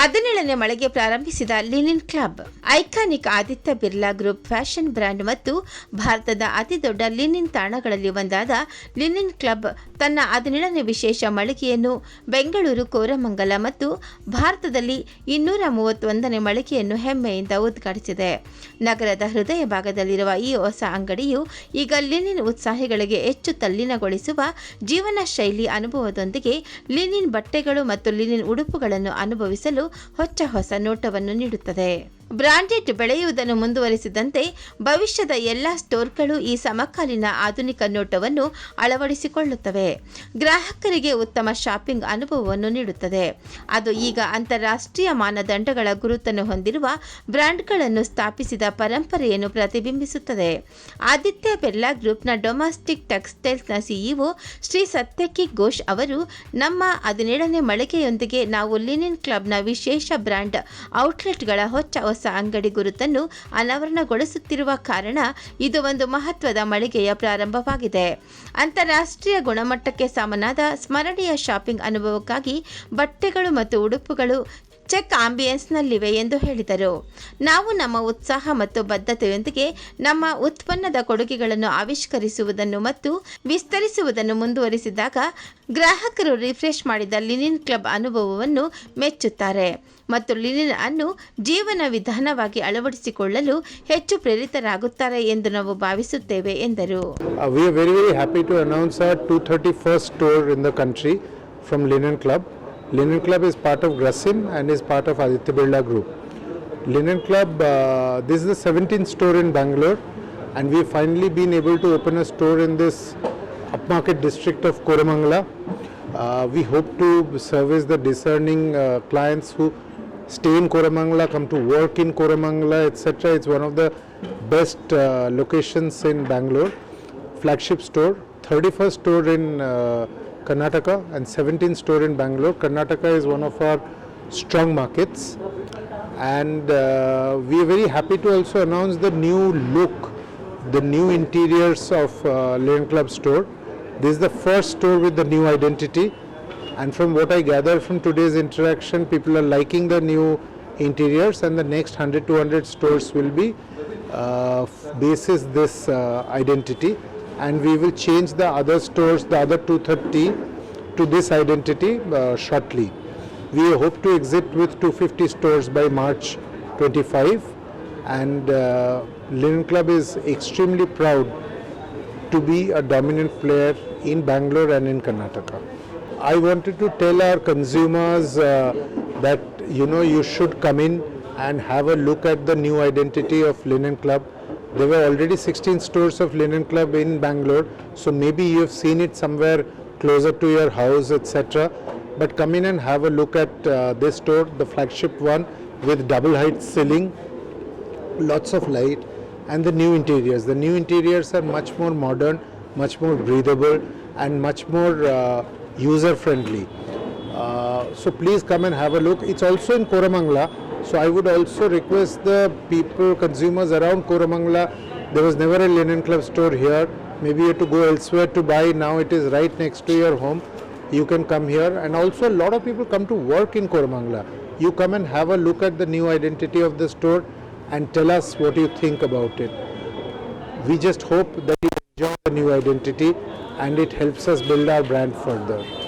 ಹದಿನೇಳನೇ ಮಳೆಗೆ ಪ್ರಾರಂಭಿಸಿದ Linen Club. Iconic Aditya Birla group fashion brand ಮತ್ತು ಭಾರತದ ಅತಿದೊಡ್ಡ ಲಿನಿನ್ ತಾಣಗಳಲ್ಲಿ ಒಂದಾದ ಲಿನಿನ್ ಕ್ಲಬ್ ತನ್ನ ಹದಿನೇಳನೇ ವಿಶೇಷ ಮಳಿಗೆಯನ್ನು ಬೆಂಗಳೂರು, ಕೋರಮಂಗಲ ಮತ್ತು ಭಾರತದಲ್ಲಿ ಇನ್ನೂರ ಮೂವತ್ತೊಂದನೇ ಮಳಿಗೆಯನ್ನು ಹೆಮ್ಮೆಯಿಂದ ಉದ್ಘಾಟಿಸಿದೆ. ನಗರದ ಹೃದಯ ಭಾಗದಲ್ಲಿರುವ ಈ ಹೊಸ ಅಂಗಡಿಯು ಈಗ ಲಿನಿನ್ ಉತ್ಸಾಹಿಗಳಿಗೆ ಹೆಚ್ಚು ತಲ್ಲಿನಗೊಳಿಸುವ ಜೀವನ ಶೈಲಿ ಅನುಭವದೊಂದಿಗೆ ಲಿನಿನ್ ಬಟ್ಟೆಗಳು ಮತ್ತು ಲಿನಿನ್ ಉಡುಪುಗಳನ್ನು ಅನುಭವಿಸಲು ಹೊಚ್ಚ ಹೊಸ ನೋಟವನ್ನು ನೀಡುತ್ತದೆ. ಬ್ರಾಂಡೆಡ್ ಬೆಳೆಯುವುದನ್ನು ಮುಂದುವರಿಸಿದಂತೆ ಭವಿಷ್ಯದ ಎಲ್ಲ ಸ್ಟೋರ್ಗಳು ಈ ಸಮಕಾಲೀನ ಆಧುನಿಕ ನೋಟವನ್ನು ಅಳವಡಿಸಿಕೊಳ್ಳುತ್ತವೆ. ಗ್ರಾಹಕರಿಗೆ ಉತ್ತಮ ಶಾಪಿಂಗ್ ಅನುಭವವನ್ನು ನೀಡುತ್ತದೆ. ಅದು ಈಗ ಅಂತಾರಾಷ್ಟ್ರೀಯ ಮಾನದಂಡಗಳ ಗುರುತನ್ನು ಹೊಂದಿರುವ ಬ್ರ್ಯಾಂಡ್ಗಳನ್ನು ಸ್ಥಾಪಿಸಿದ ಪರಂಪರೆಯನ್ನು ಪ್ರತಿಬಿಂಬಿಸುತ್ತದೆ. ಆದಿತ್ಯ ಬಿರ್ಲಾ ಗ್ರೂಪ್ನ ಡೊಮೆಸ್ಟಿಕ್ ಟೆಕ್ಸ್ಟೈಲ್ಸ್ನ ಸಿಇಒ ಶ್ರೀ ಸತ್ಯಕಿ ಘೋಷ್ ಅವರು, ನಮ್ಮ ಹದಿನೇಳನೇ ಮಳಿಗೆಯೊಂದಿಗೆ ನಾವು ಲಿನಿನ್ ಕ್ಲಬ್ನ ವಿಶೇಷ ಬ್ರ್ಯಾಂಡ್ ಔಟ್ಲೆಟ್ಗಳ ಹೊಚ್ಚ ಹೊಸ ಅಂಗಡಿ ಗುರುತನ್ನು ಅನಾವರಣಗೊಳಿಸುತ್ತಿರುವ ಕಾರಣ ಇದು ಒಂದು ಮಹತ್ವದ ಮಳಿಗೆಯ ಪ್ರಾರಂಭವಾಗಿದೆ. ಅಂತಾರಾಷ್ಟ್ರೀಯ ಗುಣಮಟ್ಟಕ್ಕೆ ಸಮನಾದ ಸ್ಮರಣೀಯ ಶಾಪಿಂಗ್ ಅನುಭವಕ್ಕಾಗಿ ಬಟ್ಟೆಗಳು ಮತ್ತು ಉಡುಪುಗಳು ಚೆಕ್ ಆಂಬಿಯನ್ಸ್ನಲ್ಲಿವೆ ಎಂದು ಹೇಳಿದರು ನಾವು ನಮ್ಮ ಉತ್ಸಾಹ ಮತ್ತು ಬದ್ಧತೆಯೊಂದಿಗೆ ನಮ್ಮ ಉತ್ಪನ್ನದ ಕೊಡುಗೆಗಳನ್ನು ಆವಿಷ್ಕರಿಸುವುದನ್ನು ಮತ್ತು ವಿಸ್ತರಿಸುವುದನ್ನು ಮುಂದುವರಿಸಿದಾಗ ಗ್ರಾಹಕರು ರಿಫ್ರೆಶ್ ಮಾಡಿದ ಲಿನಿನ್ ಕ್ಲಬ್ ಅನುಭವವನ್ನು ಮೆಚ್ಚುತ್ತಾರೆ ಮತ್ತು ಲಿನಿನ್ ಅನ್ನು ಜೀವನ ವಿಧಾನವಾಗಿ ಅಳವಡಿಸಿಕೊಳ್ಳಲು ಹೆಚ್ಚು ಪ್ರೇರಿತರಾಗುತ್ತಾರೆ ಎಂದು ನಾವು ಭಾವಿಸುತ್ತೇವೆ, ಎಂದರು we we are very very happy to announce our 231st store in the country from Linen Club. Linen Club is part of Grasim and is part of Aditya Birla Group. Linen Club, uh, this is the 17th store in Bangalore, and we've finally been able to open a store in this upmarket district of Koramangala. Uh, we hope to service the discerning uh, clients who stay in Koramangala, come to work in Koramangala, etc. It's one of the best uh, locations in Bangalore. Flagship store, 31st store in uh, Karnataka, and 17 store in Bangalore. Karnataka is one of our strong markets, and uh, we are very happy to also announce the new look, the new interiors of uh, Lane Club store. This is the first store with the new identity and from what I gather from today's interaction, people are liking the new interiors, and the next 100 200 stores will be uh, basis this uh, identity, and we will change the other stores, the other 230, to this identity uh, shortly. We hope to exit with 250 stores by March 25, and uh, Linen Club is extremely proud to be a dominant player in Bangalore and in Karnataka. I wanted to tell our consumers uh, that you know you should come in and have a look at the new identity of Linen Club. There were already 16 stores of Linen Club in Bangalore, so maybe you have seen it somewhere closer to your house, etc. But come in and have a look at uh, this store, the flagship one with double height ceiling, lots of light and the new interiors. The new interiors are much more modern much more breathable and much more uh, user friendly uh, so please come and have a look. It's also in koramangala so i would also request the people consumers around koramangala. There was never a linen club store here. Maybe you have to go elsewhere to buy. Now it is right next to your home. You can come here. And also a lot of people come to work in koramangala. You come and have a look at the new identity of the store and tell us what you think about it. We just hope that you enjoy the new identity and it helps us build our brand further.